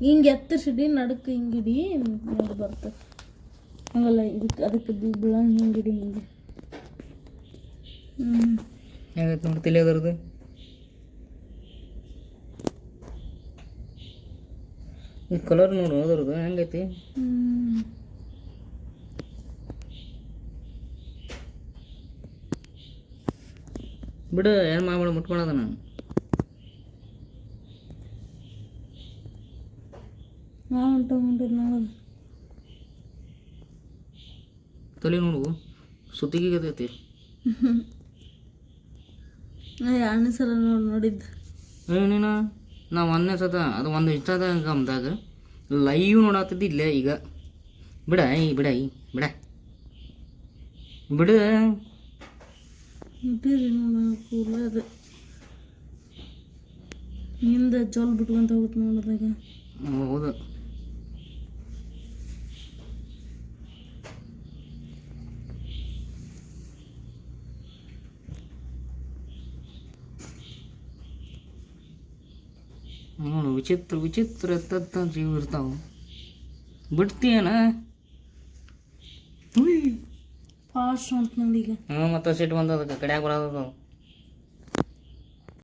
ಹಿಂಗೆ ಎತ್ತರಿಸಿಡಿ ನಡಕ್ಕೆ ಹಿಂಗಿಡಿ ನೋಡಿ ಬರ್ತದೆ ಹಂಗಲ್ಲ ಇದಕ್ಕೆ ಅದಕ್ಕೆ ಬೀಳಂಗೆ ಹಿಂಗಿಡಿ ಹಿಂಗೆ ಹ್ಞೂ ಹೆಂಗೈತೆ ನೋಡಿ ತಲೆ ಅದರದು ಈ ಕಲರ್ ನೋಡು ಅದರದು ಹೆಂಗೈತಿ ಹ್ಞೂ ಬಿಡು ಏನು ಮಾಡ್ಬೇಡ ಮುಟ್ಕೊಳದ ನಾನು ನಾವು ತಗೊಂಡಿದ್ದು ನೋಡೋದು ತಲೆ ನೋಡು ಸುತ್ತಿಗೆ ಗತೈತಿ ನಾ ಎರಡನೇ ಸಲ ನೋಡಿ ನೋಡಿದ್ದು. ಏ ನೀನು? ನಾ ಒಂದನೇ ಸತ ಅದು ಒಂದು ಇನ್ಸ್ಟಾಗ್ರಾಮ್ದಾಗ ಲೈವ್ ನೋಡತ್ತಿದ್ದು ಇಲ್ಲೇ ಈಗ. ಬಿಡ ಈ ಬಿಡ ಈ ಬಿಡ. ಬಿಡು ಇಟ್ಟಿರಿ ನೋಡ ಕೂಲ ಅದು. ಹಿಂದೆ ಜೋಲ್ ಬಿಟ್ಕೊಂತ ಹೋಗುತ್ತೆ ನೋಡಿದಾಗ ಹೌದು. ನೋಡು ವಿಚಿತ್ರ ವಿಚಿತ್ರ ಎತ್ತತ್ತ ಜೀವ ಇರ್ತಾವ. ಬಿಡ್ತೀಯನ? ಫಾಸ್ಟ್ ಅಂತ ನೋಡಿ ಈಗ. ಹ್ಞೂ ಮತ್ತೆ ಸಿಟ್ಟು ಬಂದದ ಕಡೆಯಾಗ ಬರೋದು